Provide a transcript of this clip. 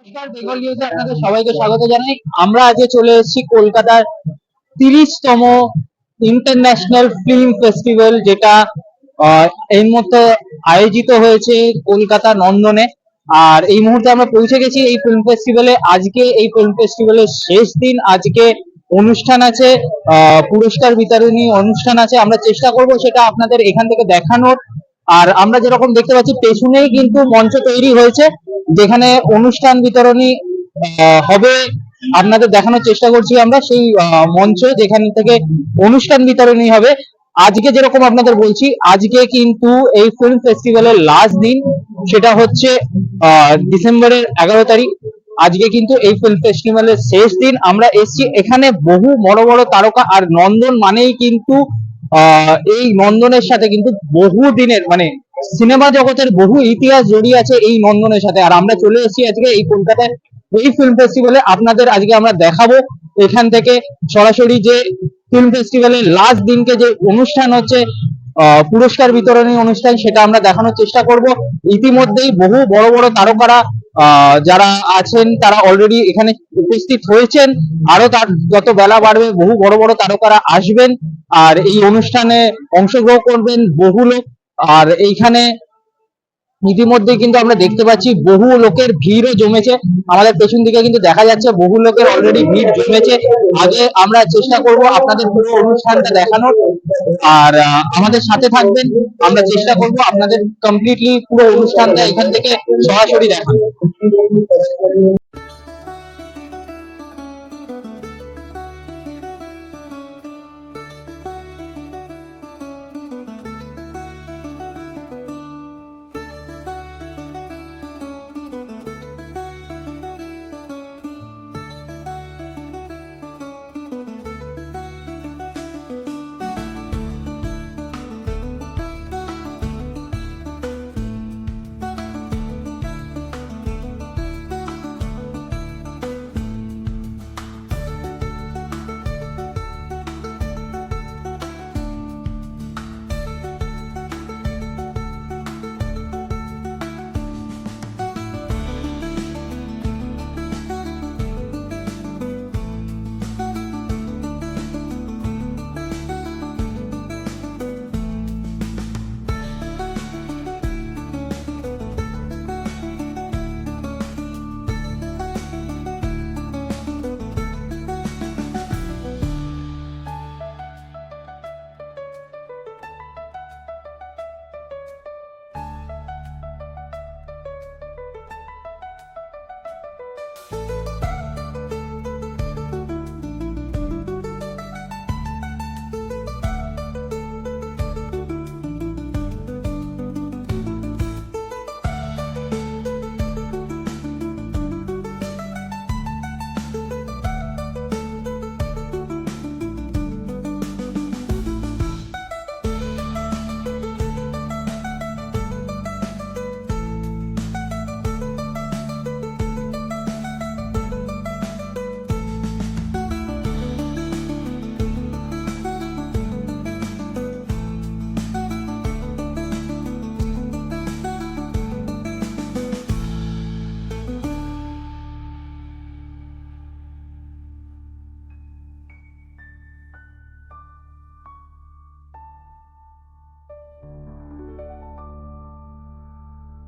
নমস্কার নিউজে আপনাদের সবাইকে স্বাগত জানাই। আমরা আজকে চলে এসেছি কলকাতার তিরিশতম ইন্টারন্যাশনাল ফিল্ম ফেস্টিভ্যাল যেটা এই মুহূর্তে আয়োজিত হয়েছে কলকাতা নন্দনে। আর এই মুহূর্তে আমরা পৌঁছে গেছি এই ফিল্ম ফেস্টিভ্যালে আজকে এই ফিল্ম ফেস্টিভ্যালের শেষ দিন আজকে অনুষ্ঠান আছে আহ, পুরস্কার বিতরণী অনুষ্ঠান আছে। আমরা চেষ্টা করব সেটা আপনাদের এখান থেকে দেখানোর। আর আমরা যেরকম দেখতে পাচ্ছি পেছনেই কিন্তু মঞ্চ তৈরি হয়েছে। যেখানে অনুষ্ঠান বিতরণী হবে, আপনাদের দেখানোর চেষ্টা করছি আমরা সেই মঞ্চ যেখান থেকে অনুষ্ঠান বিতরণী হবে। আজকে যেরকম আপনাদের বলছি, আজকে কিন্তু এই ফিল্ম ফেস্টিভ্যালের লাস্ট দিন, সেটা হচ্ছে ডিসেম্বরের এগারো তারিখ। আজকে কিন্তু এই ফিল্ম ফেস্টিভ্যালের শেষ দিন। আমরা এসছি এখানে বহু বড় বড় তারকা আর নন্দন মানেই কিন্তু এই নন্দনের সাথে কিন্তু বহু দিনের মানে সিনেমা জগতের বহু ইতিহাস জড়িয়ে আছে এই নন্দনের সাথে। আর আমরা চলে এসেছি আজকে এই কলকাতায় এই ফিল্ম ফেস্টিভ্যালে আপনাদের আজকে আমরা দেখাবো এখান থেকে সরাসরি যে ফিল্ম ফেস্টিভ্যালের লাস্ট দিনকে যে অনুষ্ঠান হচ্ছে পুরস্কার বিতরণী অনুষ্ঠান, সেটা আমরা দেখানোর চেষ্টা করব। ইতিমধ্যেই বহু বড় বড় তারকারা যারা আছেন, তারা অলরেডি এখানে উপস্থিত হয়েছেন। আরও তার যত বেলা বাড়বে, বহু বড় বড় তারকারা আসবেন। আর এই অনুষ্ঠানে অংশগ্রহণ করবেন বহু লোক। আর এইখানে ইতিমধ্যে কিন্তু আমরা দেখতে পাচ্ছি বহু লোকের ভিড়ও জমেছে। আমাদের পেছন দিকে কিন্তু দেখা যাচ্ছে বহু লোকের অলরেডি ভিড় জমেছে। আগে আমরা চেষ্টা করব আপনাদের পুরো অনুষ্ঠানটা দেখানোর। আর আমাদের সাথে থাকবেন। আমরা চেষ্টা করব আপনাদের কমপ্লিটলি পুরো অনুষ্ঠানটা এখান থেকে সরাসরি দেখানো